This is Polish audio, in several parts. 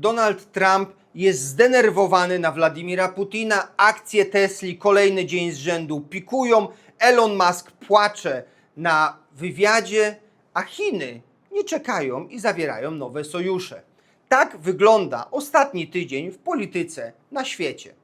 Donald Trump jest zdenerwowany na Władimira Putina, akcje Tesli kolejny dzień z rzędu pikują, Elon Musk płacze na wywiadzie, a Chiny nie czekają i zawierają nowe sojusze. Tak wygląda ostatni tydzień w polityce na świecie.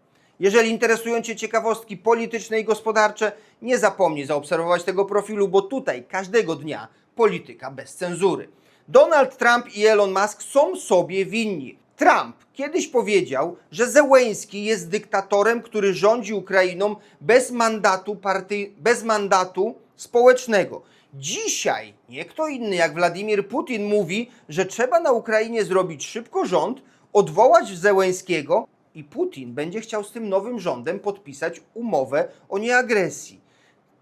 Jeżeli interesują Cię ciekawostki polityczne i gospodarcze, nie zapomnij zaobserwować tego profilu, bo tutaj każdego dnia polityka bez cenzury. Donald Trump i Elon Musk są sobie winni. Trump kiedyś powiedział, że Zełęński jest dyktatorem, który rządzi Ukrainą bez mandatu, partii, bez mandatu społecznego. Dzisiaj nie kto inny jak Władimir Putin mówi, że trzeba na Ukrainie zrobić szybko rząd, odwołać Zełęńskiego i Putin będzie chciał z tym nowym rządem podpisać umowę o nieagresji.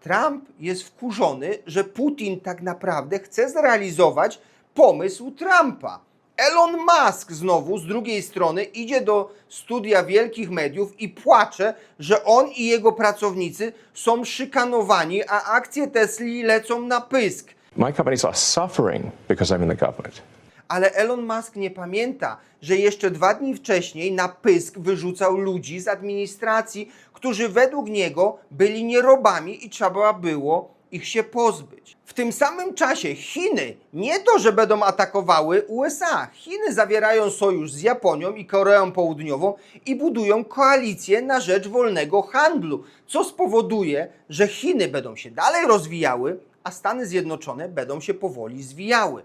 Trump jest wkurzony, że Putin tak naprawdę chce zrealizować pomysł Trumpa. Elon Musk znowu z drugiej strony idzie do studia wielkich mediów i płacze, że on i jego pracownicy są szykanowani, a akcje Tesli lecą na pysk. My companies are suffering because I'm in the government. Ale Elon Musk nie pamięta, że jeszcze dwa dni wcześniej na pysk wyrzucał ludzi z administracji, którzy według niego byli nierobami i trzeba było ich się pozbyć. W tym samym czasie Chiny nie to, że będą atakowały USA. Chiny zawierają sojusz z Japonią i Koreą Południową i budują koalicję na rzecz wolnego handlu, co spowoduje, że Chiny będą się dalej rozwijały, a Stany Zjednoczone będą się powoli zwijały.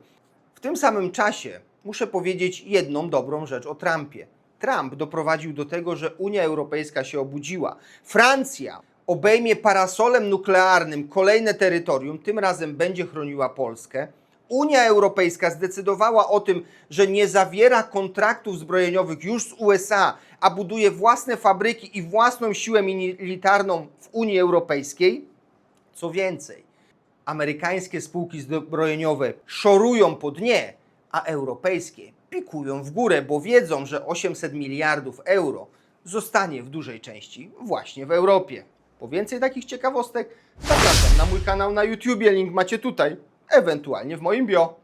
W tym samym czasie muszę powiedzieć jedną dobrą rzecz o Trumpie. Trump doprowadził do tego, że Unia Europejska się obudziła. Francja obejmie parasolem nuklearnym kolejne terytorium, tym razem będzie chroniła Polskę. Unia Europejska zdecydowała o tym, że nie zawiera kontraktów zbrojeniowych już z USA, a buduje własne fabryki i własną siłę militarną w Unii Europejskiej. Co więcej, amerykańskie spółki zbrojeniowe szorują po dnie, a europejskie pikują w górę, bo wiedzą, że 800 miliardów euro zostanie w dużej części właśnie w Europie. Po więcej takich ciekawostek zapraszam na mój kanał na YouTubie, link macie tutaj, ewentualnie w moim bio.